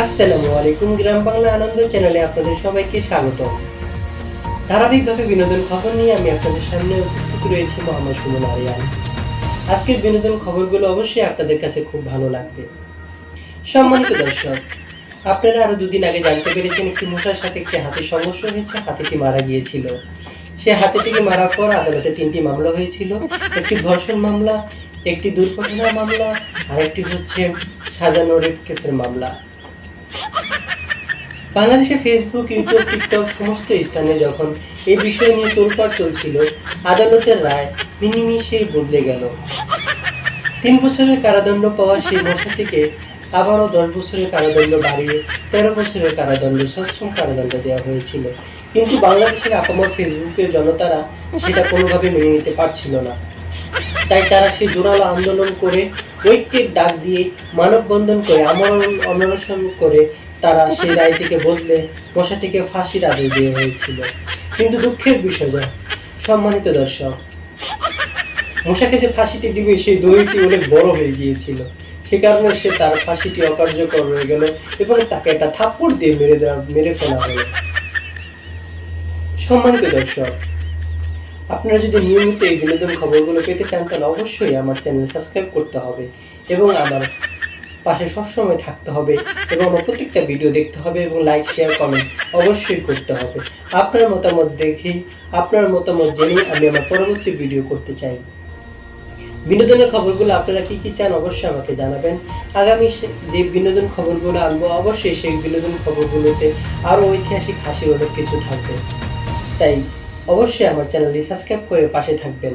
আসসালামু আলাইকুম, গ্রাম বাংলা আনন্দ চ্যানেলে আপনাদের সবাইকে স্বাগত ধারাবাহিকভাবে বিনোদন খবর নিয়ে আমি আপনাদের সামনে উপস্থিত রয়েছি মোহাম্মদ সুমন আরিয়ান। আজকের বিনোদন খবরগুলো অবশ্যই আপনাদের কাছে খুব ভালো লাগবে। সম্মানিত দর্শক, আপনারা আরও দুদিন আগে জানতে পেরেছেন একটি মশার সাথে একটি হাতির সংঘর্ষ হয়েছে, হাতিটি মারা গিয়েছিল। সে হাতিটিকে মারার পর আদালতে তিনটি মামলা হয়েছিল, একটি ধর্ষণ মামলা, একটি দুর্ঘটনা মামলা আর একটি হচ্ছে সাজানো রেপ কেসের মামলা। বাংলাদেশে ফেসবুক ইউটিউব টিকটক সমস্ত স্থানে যখন এই বিষয় নিয়ে তোলপাড় চলছিল, আদালতের রায় মিনিমিশেই বদলে গেল। তিন বছরের কারাদণ্ড পাওয়া সেই মশাটিকে আবারও দশ বছরের কারাদণ্ড বাড়িয়ে তেরো বছরের কারাদণ্ড, সশ্রম কারাদণ্ড দেওয়া হয়েছিল। কিন্তু বাংলাদেশের আপামর ফেসবুকের জনতারা সেটা কোনোভাবে মেনে নিতে পারছিল না। তাই তারা সেই জোরালো আন্দোলন করে ঐক্যের ডাক দিয়ে মানববন্ধন করে আমরণ, অনশন করে তারা সেই রায় থেকে বদলে মশাটিকে ফাঁসির আদেশ দিয়ে হয়েছিল। কিন্তু দুঃখের বিষয় সম্মানিত দর্শক, মশাকে যে ফাঁসিটি দিবে, সেই দড়িটি অনেক বড় হয়ে গিয়েছিল। সে কারণে সে তার ফাঁসিটি অকার্যকর হয়ে গেল এবং তাকে একটা থাপ্পড় দিয়ে মেরে দেওয়া, মেরে ফেলা হলো। সম্মানিত দর্শক, আপনারা যদি নিয়মিত এই বিনোদন খবরগুলো পেতে চান, তাহলে অবশ্যই আমার চ্যানেল সাবস্ক্রাইব করতে হবে এবং আমার পাশে সবসময় থাকতে হবে এবং আমার প্রত্যেকটা ভিডিও দেখতে হবে এবং লাইক শেয়ার কমেন্ট অবশ্যই করতে হবে। আপনার মতামত দেখেই আপনার মতামত জেনেই আমি আমার পরবর্তী ভিডিও করতে চাই। বিনোদনের খবরগুলো আপনারা কি কি চান অবশ্যই আমাকে জানাবেন। আগামী যে বিনোদন খবরগুলো আনব, অবশ্যই সেই বিনোদন খবরগুলোতে আরও ঐতিহাসিক হাসি অনেক কিছু থাকবে। তাই অবশ্যই আমার চ্যানেলটি সাবস্ক্রাইব করে পাশে থাকবেন।